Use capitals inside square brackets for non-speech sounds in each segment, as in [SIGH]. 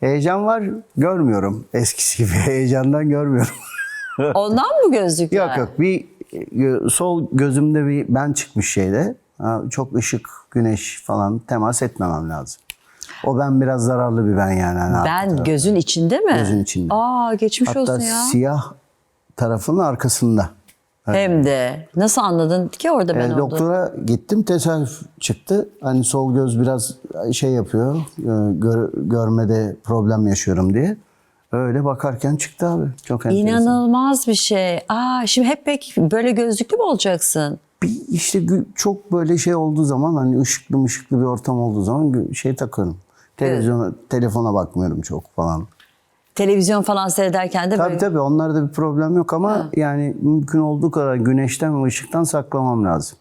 Heyecan var görmüyorum. Eskisi gibi [LAUGHS] heyecandan görmüyorum. [LAUGHS] Ondan mı gözlükler? yok yok bir e, sol gözümde bir ben çıkmış şeyde. Çok ışık, güneş falan temas etmemem lazım. O ben biraz zararlı bir ben yani. Hani arka Ben gözün içinde mi? Gözün içinde. Aa geçmiş Hatta olsun ya. siyah tarafının arkasında. Hem de. Nasıl anladın ki orada ben E, olduğumu? doktora gittim tesadüf çıktı. Hani sol göz biraz şey yapıyor. e, gör- görmede problem yaşıyorum diye. Öyle bakarken çıktı abi. Çok enteresan. İnanılmaz bir şey. Aa şimdi hep pek böyle gözlüklü mü olacaksın? Bir işte çok böyle şey olduğu zaman hani ışıklı mışıklı bir ortam olduğu zaman şey takıyorum. Televizyona, telefona bakmıyorum çok falan. Televizyon falan seyrederken de Tabii böyle. tabii onlarda bir problem yok ama yani mümkün olduğu kadar güneşten ve ışıktan saklamam lazım.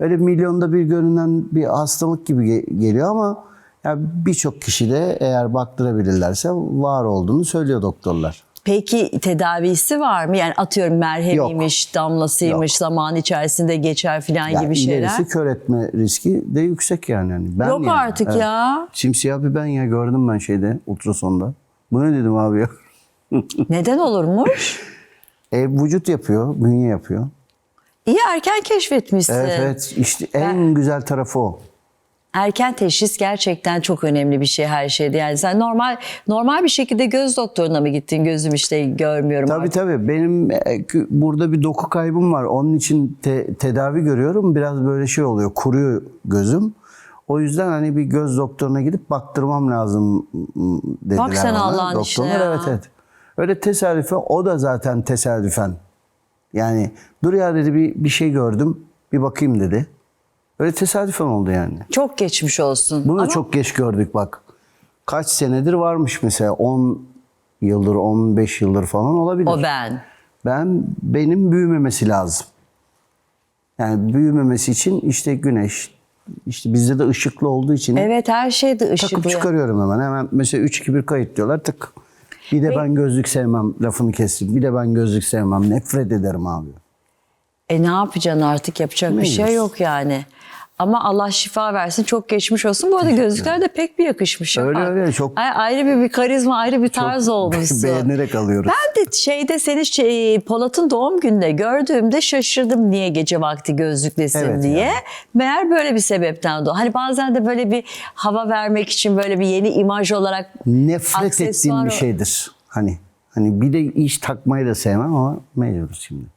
Öyle milyonda bir görünen bir hastalık gibi ge- geliyor ama ya birçok kişi de eğer baktırabilirlerse var olduğunu söylüyor doktorlar. Peki tedavisi var mı? Yani atıyorum merhemiymiş, damlasıymış, Yok. zaman içerisinde geçer falan Yani gibi şeyler. ilerisi kör etme riski de yüksek yani. yani ben Yok yani, artık evet. ya. Simsiyah bir ben ya gördüm ben şeyde ultrasonda. Bu ne dedim abi ya? [LAUGHS] Neden olurmuş? E, vücut yapıyor, bünye yapıyor. İyi erken keşfetmişsin. Evet işte en güzel tarafı o. Erken teşhis gerçekten çok önemli bir şey her şeyde. Yani sen normal normal bir şekilde göz doktoruna mı gittin? Gözüm işte görmüyorum. Tabii artık. tabii. Benim e, burada bir doku kaybım var. Onun için te- tedavi görüyorum. Biraz böyle şey oluyor. Kuruyor gözüm. O yüzden hani bir göz doktoruna gidip baktırmam lazım dediler Bak sen. Allah'ın işine ya. Evet evet. Öyle tesadüfen o da zaten tesadüfen. Yani dur ya dedi bir, bir şey gördüm. Bir bakayım dedi. Öyle tesadüfen oldu yani. Çok geçmiş olsun. Bunu da Ama çok geç gördük bak. Kaç senedir varmış mesela 10 yıldır 15 yıldır falan olabilir. o ben. Ben benim büyümemesi lazım. Yani büyümemesi için işte güneş, işte bizde de ışıklı olduğu için Evet her şey de ışıklı. takıp çıkarıyorum hemen. Hemen mesela 3 2 1 kayıt diyorlar tık. Bir de ben gözlük sevmem lafını kestim. Bir de ben gözlük sevmem. Nefret ederim abi. E ne yapacaksın artık yapacak bir şey Mecbur. yok yani. Ama Allah şifa versin çok geçmiş olsun. Bu arada gözlükler de pek bir yakışmış. Öyle öyle, çok- Ay- ayrı bir, bir karizma ayrı bir tarz olmuşsun. [LAUGHS] Beğenerek alıyoruz. Ben de şeyde seni şey, Polat'ın doğum gününde gördüğümde şaşırdım niye gece vakti gözlüklesin Evet diye. ya. Meğer böyle bir sebepten doğ. Hani bazen de böyle bir hava vermek için böyle bir yeni imaj olarak Nefret ettiğim bir şeydir. Hani hani bir de iş takmayı da sevmem ama mecburuz şimdi.